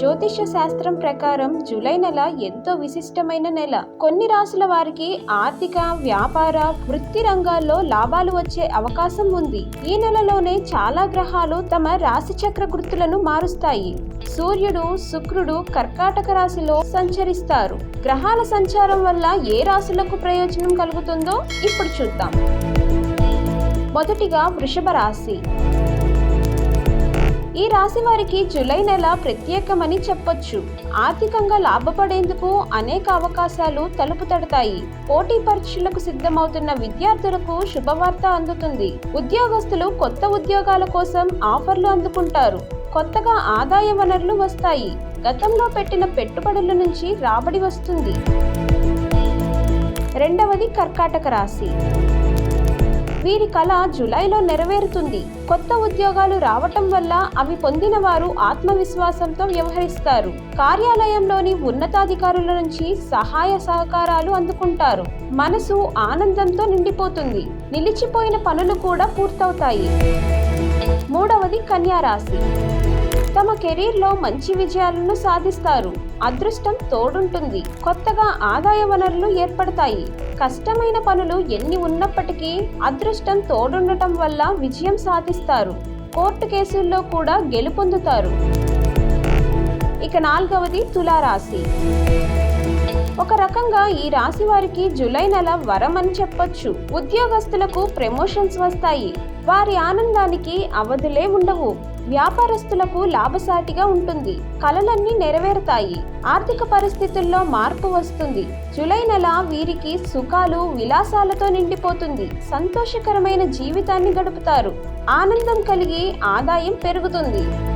జ్యోతిష శాస్త్రం ప్రకారం జూలై నెల ఎంతో విశిష్టమైన నెల. కొన్ని రాసుల వారికి ఆర్థిక వ్యాపార వృత్తి రంగాల్లో లాభాలు వచ్చే అవకాశం ఉంది. ఈ నెలలోనే చాలా గ్రహాలు తమ రాశి చక్ర గుర్తులను మారుస్తాయి. సూర్యుడు శుక్రుడు కర్కాటక రాశిలో సంచరిస్తారు. గ్రహాల సంచారం వల్ల ఏ రాశులకు ప్రయోజనం కలుగుతుందో ఇప్పుడు చూద్దాం. మొదటిగా వృషభ రాశి. ఈ రాశి వారికి జూలై నెల ప్రత్యేకమని చెప్పొచ్చు. ఆర్థికంగా లాభపడేందుకు అనేక అవకాశాలు తలుపు తడతాయి. పోటీ పరీక్షలకు సిద్ధమవుతున్న విద్యార్థులకు శుభవార్త అందుతుంది. ఉద్యోగస్తులు కొత్త ఉద్యోగాల కోసం ఆఫర్లు అందుకుంటారు. కొత్తగా ఆదాయ వనరులు వస్తాయి. గతంలో పెట్టిన పెట్టుబడుల నుంచి రాబడి వస్తుంది. రెండవది కర్కాటక రాశి. వీరి కళ జులైలో నెరవేరుతుంది. కొత్త ఉద్యోగాలు రావటం వల్ల అవి పొందిన వారు ఆత్మవిశ్వాసంతో వ్యవహరిస్తారు. కార్యాలయంలోని ఉన్నతాధికారుల నుంచి సహాయ సహకారాలు అందుకుంటారు. మనసు ఆనందంతో నిండిపోతుంది. నిలిచిపోయిన పనులు కూడా పూర్తవుతాయి. మూడవది కన్యారాశి. తమ కెరీర్లో మంచి విజయాలను సాధిస్తారు. అదృష్టం తోడుంటుంది. కొత్తగా ఆదాయ వనరులు ఏర్పడతాయి. కష్టమైన పనులు ఎన్ని ఉన్నప్పటికీ అదృష్టం తోడుండటం వల్ల విజయం సాధిస్తారు. కోర్టు కేసుల్లో కూడా గెలుపొందుతారు. ఇక నాలుగవది తులారాశి. ఒక రకంగా ఈ రాశి వారికి జూలై నెల వరం అని చెప్పొచ్చు. ఉద్యోగస్తులకు ప్రమోషన్స్ వస్తాయి. వారి ఆనందానికి అవధులే ఉండవు. వ్యాపారస్తులకు లాభసాటిగా ఉంటుంది. కలలన్నీ నెరవేరుతాయి. ఆర్థిక పరిస్థితుల్లో మార్పు వస్తుంది. జులై నెల వీరికి సుఖాలు విలాసాలతో నిండిపోతుంది. సంతోషకరమైన జీవితాన్ని గడుపుతారు. ఆనందం కలిగి ఆదాయం పెరుగుతుంది.